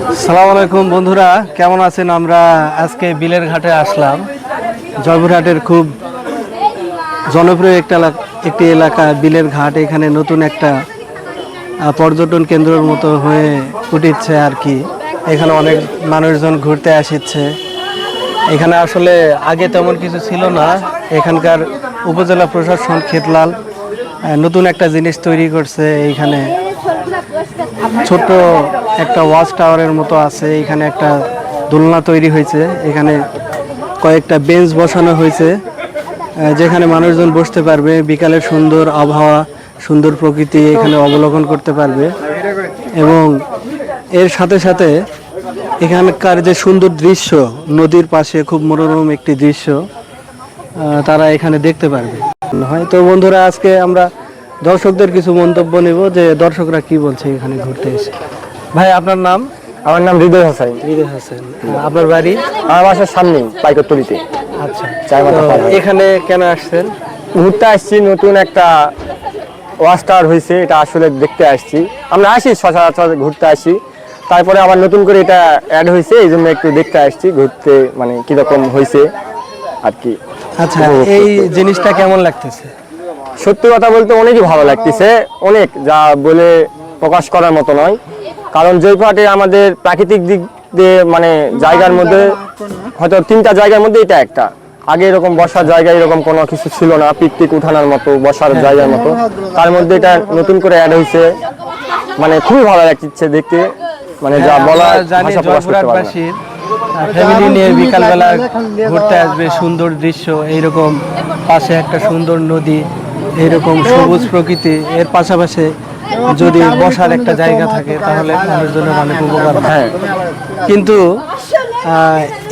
সালাম আলাইকুম বন্ধুরা, কেমন আছেন? আমরা আজকে বিলের ঘাটে আসলাম। জয়পুরহাটের খুব জনপ্রিয় একটা একটি এলাকা, বিলের ঘাট। এখানে নতুন একটা পর্যটন কেন্দ্রের মতো হয়ে উঠেছে আর কি। এখানে অনেক মানুষজন ঘুরতে আসিচ্ছে। এখানে আসলে আগে তেমন কিছু ছিল না। এখানকার উপজেলা প্রশাসন খেতলাল নতুন একটা জিনিস তৈরি করছে এইখানে ছোট একটা ওয়াচ টাওয়ারের মতো আছে, এখানে একটা দোলনা তৈরি হয়েছে, এখানে কয়েকটা বেঞ্চ বসানো হয়েছে যেখানে মানুষজন বসতে পারবে বিকালের সুন্দর আবহাওয়া, সুন্দর প্রকৃতি এখানে অবলোকন করতে পারবে এবং এর সাথে সাথে এখানকার যে সুন্দর দৃশ্য, নদীর পাশে খুব মনোরম একটি দৃশ্য তারা এখানে দেখতে পারবে। হয়তো বন্ধুরা আজকে আমরা দর্শকদের কিছু মন্তব্য নেব যে দর্শকরা কি বলছে এখানে ঘুরতে এসে। ভাই আপনার নাম? আমার নাম হৃদয় হোসাইন হৃদয় হাসান। আপনার বাড়ি? আমার বাসার সামনেই পাইকরতলিতে আচ্ছা। হয়ে। এখানে কেন আসছেন? ঘুরতে আসছি নতুন একটা ওয়াস্টার হয়েছে এটা আসলে দেখতে আসছি। আমরা আসি সচরাচর ঘুরতে আসি। তারপরে আবার নতুন করে এটা অ্যাড হয়েছে এই জন্য একটু দেখতে আসছি ঘুরতে মানে কীরকম হয়েছে আর কি। আচ্ছা এই জিনিসটা কেমন লাগতেছে? সত্যি কথা বলতে অনেকই ভালো লাগতেছে। অনেক যা বলে প্রকাশ করার মতো নয়। কারণ জয়পুরহাটে আমাদের প্রাকৃতিক দিক দিয়ে মানে জায়গার মধ্যে হয়তো তিনটা জায়গার মধ্যে এটা একটা। আগে এরকম বসার জায়গা এরকম কোনো কিছু ছিল না পিকনিক উঠানোর মতো বসার জায়গার মতো। তার মধ্যে এটা নতুন করে অ্যাড হয়েছে। মানে খুবই ভালো লাগছে দেখতে। মানে যা হ্যাঁ, বলা ভাষা প্রকাশ করতে পারব ফ্যামিলি নিয়ে বিকালবেলা ঘুরতে আসবে সুন্দর দৃশ্য এইরকম পাশে একটা সুন্দর নদী। এইরকম সবুজ প্রকৃতি এর পাশাপাশি যদি বসার একটা জায়গা থাকে তাহলে মানুষজনের অনেক উপকার হয়। হ্যাঁ। কিন্তু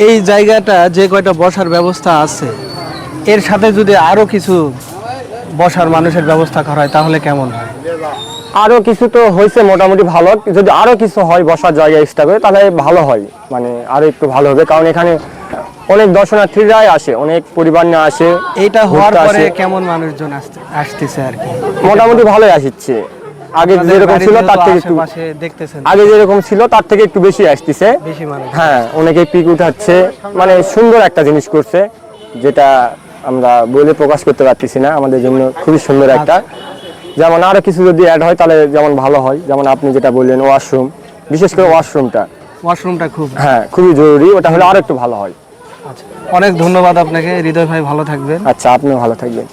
এই জায়গাটা যে কয়টা বসার ব্যবস্থা আছে এর সাথে যদি আরও কিছু বসার মানুষের ব্যবস্থা করা হয় তাহলে কেমন হয়? আরও কিছু তো হয়েছে মোটামুটি ভালো। যদি আরও কিছু হয় বসার জায়গা এক্সট্রা করে তাহলে ভালো হয়। মানে আরও একটু ভালো হবে। কারণ এখানে অনেক দর্শনার্থীরাই আসে অনেক পরিবার নিয়ে আসে এটা হওয়ার পরে কেমন মানুষজন আসতে- আসতেছে আর কি? মোটামুটি ভালোই আসছে। আগে যেরকম ছিল তার থেকে একটু আগে যেরকম ছিল তার থেকে একটু বেশি আসতেছে। হ্যাঁ অনেকে পিক উঠাচ্ছে। মানে সুন্দর একটা জিনিস করছে যেটা আমরা বলে প্রকাশ করতে পারতেছি না। আমাদের জন্য খুবই সুন্দর একটা। যেমন আরও কিছু যদি অ্যাড হয় তাহলে যেমন ভালো হয়। যেমন আপনি যেটা বললেন ওয়াশরুম বিশেষ করে ওয়াশরুমটা ওয়াশরুমটা খুব হ্যাঁ খুবই জরুরি। ওটা হলে আরও একটু ভালো হয়। আচ্ছা অনেক ধন্যবাদ আপনাকে। হৃদয় ভাই ভালো থাকবেন। আচ্ছা আপনিও ভালো থাকবেন।